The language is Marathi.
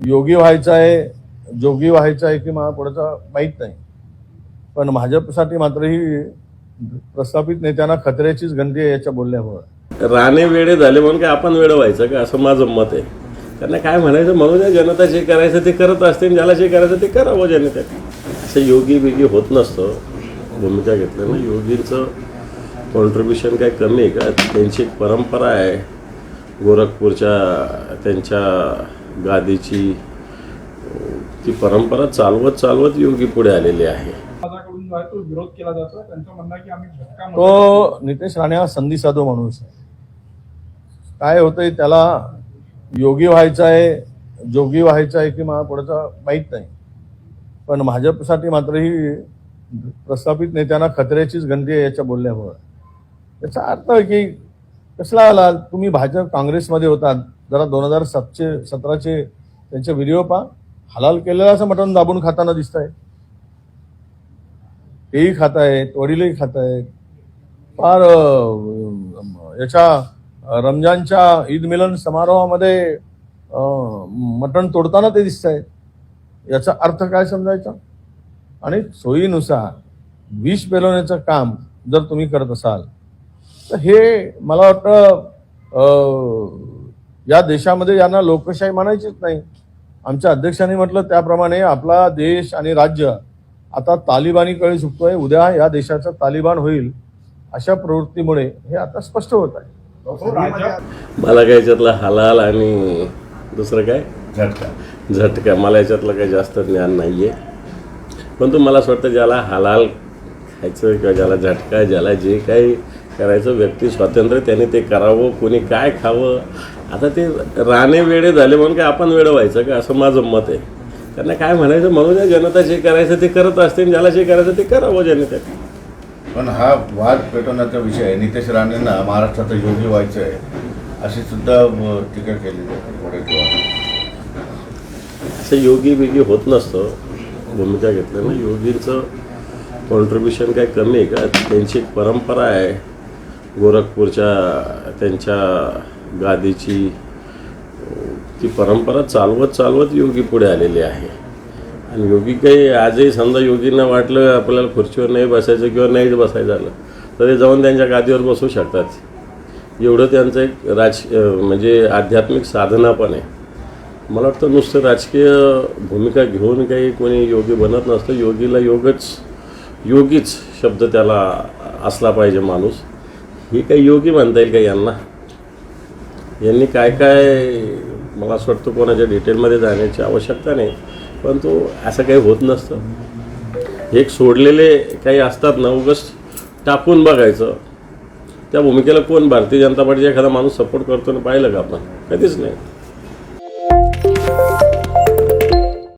योगी व्हायचं आहे जोगी व्हायचं आहे की मला पुढचं माहीत नाही. पण भाजपसाठी मात्र ही प्रस्थापित नेत्यांना खतऱ्याचीच गंधी आहे याच्या बोलण्यामुळे. राणे वेडे झाले म्हणून काय आपण वेळ व्हायचं का? असं माझं मत आहे. त्यांना काय म्हणायचं? म्हणून जनता जे करायचं ते करत असते ज्याला जे करायचं ते करावं हो जनतेने असं योगी बिगी होत नसतं. भूमिका घेतलं ना योगींचं. कॉन्ट्रीब्युशन काय कमी आहे का? त्यांची एक परंपरा आहे. गोरखपूरच्या त्यांच्या गादीची ती परंपरा चालवत चालवत योगी पुढे आलेली आहे. विरोध केला जातो त्यांचं म्हणणं आहे की आम्ही झटका मदत तो नितेश राणे हा संधी साधू माणूस आहे. काय होतंय त्याला योगी व्हायचं आहे जोगी व्हायचं आहे की मला पुढचं माहीत नाही. पण भाजपसाठी मात्र ही प्रस्थापित नेत्यांना खतऱ्याचीच गंधी आहे याच्या बोलण्यामुळे. याचा अर्थ आहे की कसला आला? तुम्ही भाजप काँग्रेसमध्ये होतात. जरा दोन हजार सातचे सतराचे त्यांचे व्हिडिओ पहा. हलाल केलेलं असं मटण दाबून खाताना दिसत आहे तेही खात आहेत वडीलही खात आहेत फार याच्या रमजानच्या ईद मिलन समारोहामध्ये मटण तोडताना ते दिसत आहेत याचा अर्थ काय समजायचा? आणि सोयीनुसार विष पेलवण्याचं काम जर तुम्ही करत असाल तर हे मला वाटतं या देशामध्ये यांना लोकशाही म्हणायचीच नाही. आमच्या अध्यक्षांनी म्हटलं त्याप्रमाणे आपला देश आणि राज्य आता तालिबानी कळी सुटतोय उद्या या देशाचं तालिबान होईल अशा प्रवृत्तीमुळे हे आता स्पष्ट होत आहे. हो, मला काय याच्यातलं हलाल आणि दुसरं काय? झटका. झटका. मला याच्यातलं काही जास्त ज्ञान नाही आहे परंतु मला असं वाटतं ज्याला हलाल खायचं किंवा ज्याला झटका ज्याला जे काही करायचं व्यक्ती स्वातंत्र्य त्याने ते करावं कोणी काय खावं. आता ते राणे वेडे झाले म्हणून काय आपण वेळ व्हायचं का? असं माझं मत आहे. त्यांना काय म्हणायचं? म्हणून जनता जे करायचं ते करत असते आणि ज्याला जे करायचं ते करावं जनतेने पण हा वाद पेटवण्याचा विषय आहे. नितेश राणेंना महाराष्ट्राचं योगी व्हायचं आहे अशी सुद्धा टीका केली जाते वडेट्टीवार असं योगी बिगी होत नसतं. भूमिका घेतलं ना योगींचं कॉन्ट्रीब्युशन काय कमी आहे का? त्यांची एक परंपरा आहे. गोरखपूरच्या त्यांच्या गादीची ती परंपरा चालवत चालवत योगी पुढे आलेली आहे. आणि योगी काही आजही समजा योगींना वाटलं आपल्याला खुर्चीवर नाही बसायचं किंवा नाहीच बसायचं आलं तर ते जाऊन त्यांच्या गादीवर बसू शकतात. एवढं त्यांचं एक राज म्हणजे आध्यात्मिक साधना पण आहे. मला वाटतं नुसतं राजकीय भूमिका घेऊन काही कोणी योगी बनत नसतं योगीला योगच योगीच शब्द त्याला असला पाहिजे माणूस. ही काही योगी म्हणता येईल का यांना? यांनी काय काय मला असं वाटतं कोणाच्या डिटेलमध्ये जाण्याची आवश्यकता नाही. परंतु असं काही होत नसतं. एक सोडलेले काही असतात ना उगस टाकून बघायचं. त्या भूमिकेला कोण भारतीय जनता पार्टीचा एखादा माणूस सपोर्ट करतो ना पाहिलं का आपण? कधीच नाही.